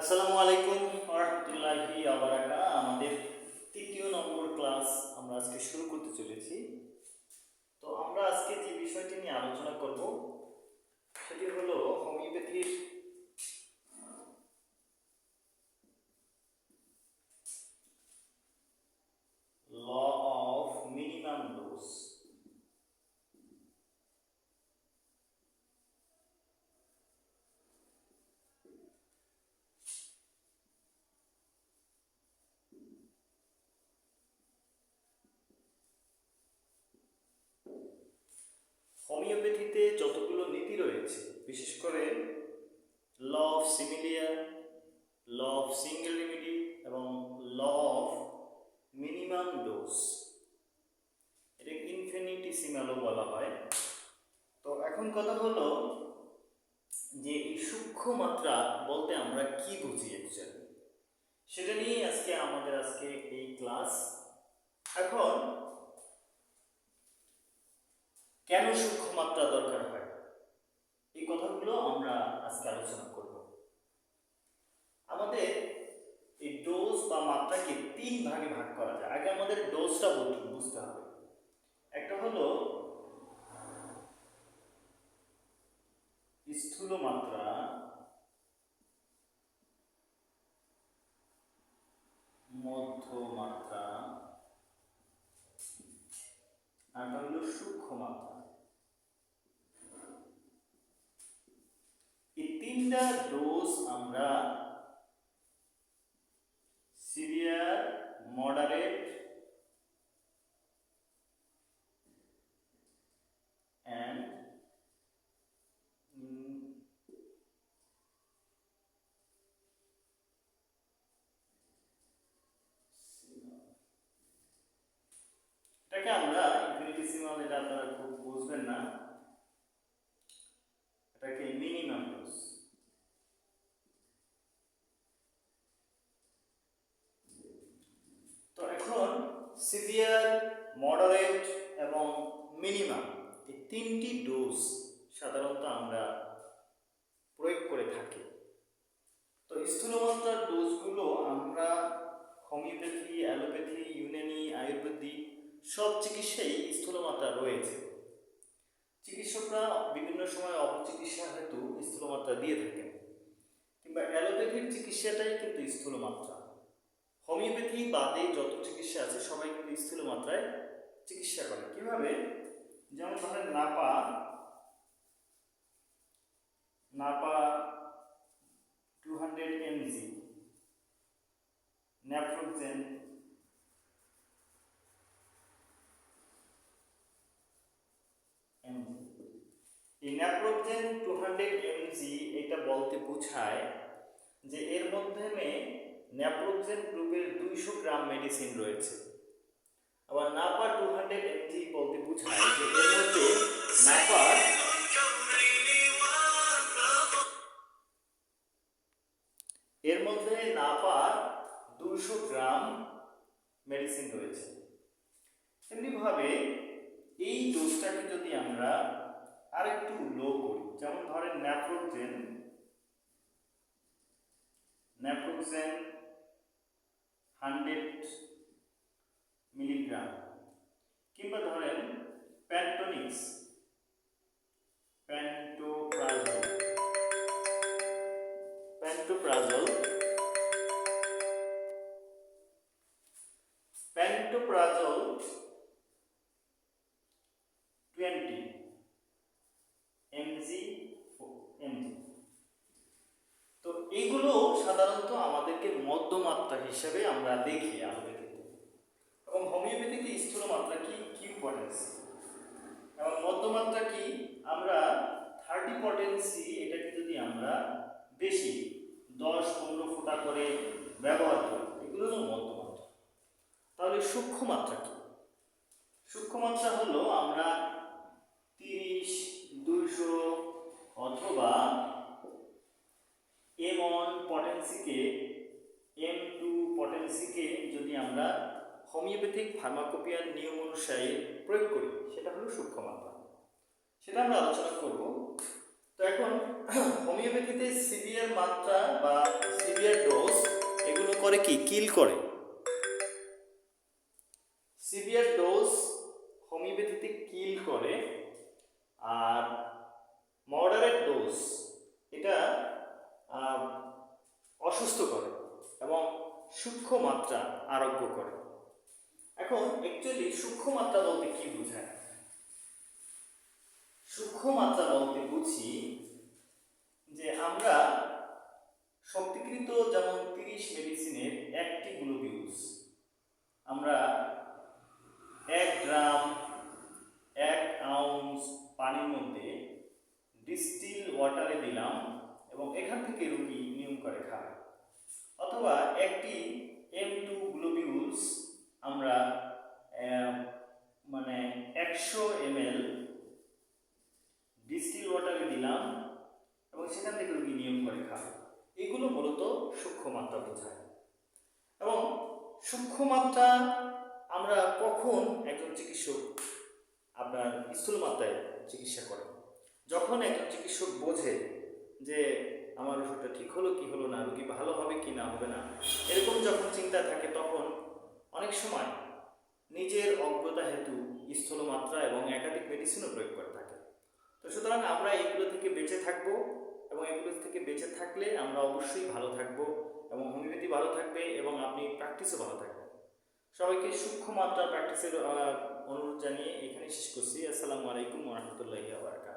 আসসালামু আলাইকুম রহমতুল্লাহি আবারাকা আমাদের তৃতীয় নম্বর ক্লাস আমরা আজকে শুরু করতে চলেছি। তো আমরা আজকে যে বিষয়টি নিয়ে আলোচনা করব সেটি হলো হোমিওপ্যাথির ল অফ মিনিমাম ডোজ হোমিওপ্যাথিতে যতগুলো নীতি রয়েছে, বিশেষ করে law of similars law of single remedy এবং ল অফ মিনিমাম ডোজ এটাকে ইনফিনিটিসিমালও বলা হয়। তো এখন কথা হলো যে সূক্ষ্ম মাত্রা বলতে আমরা কি বুঝি অ্যাকচুয়ালি সেটা নিয়েই আজকে আমাদের আজকে এই ক্লাস এখন কেন সূক্ষ্ম মাত্রা দরকার হয়? এই কথাগুলো আমরা আজকে আলোচনা করব। আমাদের এই ডোজ বা মাত্রাকে তিন ভাগে ভাগ করা যায়। আগে আমাদের ডোজটা বুঝ- বুঝতে হবে। একটা হলো স্থূল মাত্রা মধ্য মাত্রা, আর হলো সূক্ষ্ম মাত্রা এই তিনটা ডোজ আমরা সিভিয়ার মডারেট অ্যান্ড এটাকে আমরা ইনফিনিটিসিমাল এটা আপনারা খুব বুঝবেন না এটাকে মিনিমাম ডোজ তো এখন সিভিয়ার মডারেট এবং মিনিমাম এই তিনটি ডোজ সাধারণত আমরা প্রয়োগ করে থাকি। তো স্থূলমাত্রার ডোজগুলো আমরা হোমিওপ্যাথি, অ্যালোপ্যাথি, ইউনানি আয়ুর্বেদিক সব চিকিৎসাই স্থূলমাত্রা রয়েছে। চিকিৎসকরা বিভিন্ন সময় অপচিকিৎসা হেতু স্থূলমাত্রা দিয়ে থাকেন। কিংবা অ্যালোপ্যাথির চিকিৎসাটাই কিন্তু স্থূলমাত্রা। হোমিওপ্যাথি বাদে যত চিকিৎসা আছে, সবাই কিন্তু স্থূল মাত্রায় চিকিৎসা করে। কীভাবে? যেমন ধরেন Napa Napa two hundred mg naproxen এই ন্যাপ্রোজেন টু হান্ড্রেড এমজি এটা বলতে বোঝায় যে এর মাধ্যমে ন্যাপ্রোজেন গ্রুপের দুইশো গ্রাম মেডিসিন রয়েছে। আবার নাপা টু হান্ড্রেড এমজি বলতে বোঝায় যে এর মধ্যে নাপার এর মধ্যে নাপার দুইশো গ্রাম মেডিসিন রয়েছে। এমনিভাবে এই ডোজটাকে যদি আমরা আরেকটু লো করি, যেমন ধরেন ন্যাপ্রোজেন ন্যাপ্রোজেন হান্ড্রেড মিলিগ্রাম। কিংবা ধরেন Pantonix. Pantoprazole. Pantoprazole. Pantoprazole twenty. Mg mg. এইগুলো সাধারণত আমাদেরকে মধ্যমাত্রা হিসেবে আমরা দেখি আয়ুর্বেদিতে এবং হোমিওপ্যাথিতে স্থূল মাত্রা কি কি ইম্পর্টেন্স এবং মধ্যমাত্রা কি, আমরা থার্টি পটেন্সি এটাকে যদি আমরা বেশি, দশ, পনেরো ফুটা করে ব্যবহার করি, এগুলো মধ্যমাত্রা। তাহলে সূক্ষ্ম মাত্রা কি সূক্ষ্ম মাত্রা হলো আমরা তিরিশ দুইশো অথবা এম ওয়ান পটেন্সিকে এম টু পটেন্সিকে যদি আমরা হোমিওপ্যাথিক ফার্মাকোপিয়ার নিয়ম অনুসারে প্রয়োগ করি, সেটা হলো সূক্ষ্ম মাত্রা সেটা আমরা আলোচনা করব। তো এখন হোমিওপ্যাথিতে সিভিয়ার মাত্রা বা সিভিয়ার ডোজ এগুলো করে কি? কিল করে। সিভিয়ার ডোজ হোমিওপ্যাথিতে কিল করে আর মডারেট ডোজ, এটা অসুস্থ করে সূক্ষ্ম মাত্রা আরোগ্য করে। এখন অ্যাকচুয়ালি সূক্ষ্ম মাত্রা বলতে কি বোঝায়? সূক্ষ্ম মাত্রা বলতে বুঝি যে আমরা শক্তিকৃত যেমন তিরিশ মেডিসিনের একটি গ্লুবিউজ আমরা এক গ্রাম, এক আউন্স পানির মধ্যে ডিস্টিল ওয়াটারে দিলাম এবং এখান থেকে রুগী নিয়ম করে খায় অথবা একটি এম টু গ্লোবিউলস আমরা মানে একশো এম এল ডিস্টিল ওয়াটারে দিলাম এবং সেখান থেকে রুগী নিয়ম করে খায় এগুলো মূলত সূক্ষ্ম মাত্রা বোঝায়। এবং সূক্ষ্ম মাত্রা আমরা কখন একজন চিকিৎসক আপনার স্থূল মাত্রায় চিকিৎসা করে যখন একজন চিকিৎসক বোঝে যে আমার ওষুধটা ঠিক হলো কি হলো না, রুগী ভালো হবে কি না হবে না। এরকম যখন চিন্তা থাকে তখন অনেক সময় নিজের অজ্ঞতা হেতু স্থূল মাত্রা এবং একাধিক মেডিসিনও প্রয়োগ করে থাকে। তো সুতরাং আমরা এগুলো থেকে বেঁচে থাকব এবং এগুলো থেকে বেঁচে থাকলে আমরা অবশ্যই ভালো থাকব এবং হোমিওপ্যাথি ভালো থাকবে এবং আপনি প্র্যাকটিসও ভালো থাকবেন। সবাইকে সূক্ষ্ম মাত্রা প্র্যাকটিসের অনুরোধ জানিয়ে এখানে শেষ করছি। আসসালামু আলাইকুম রহমতুল্লাহি আবরাকাত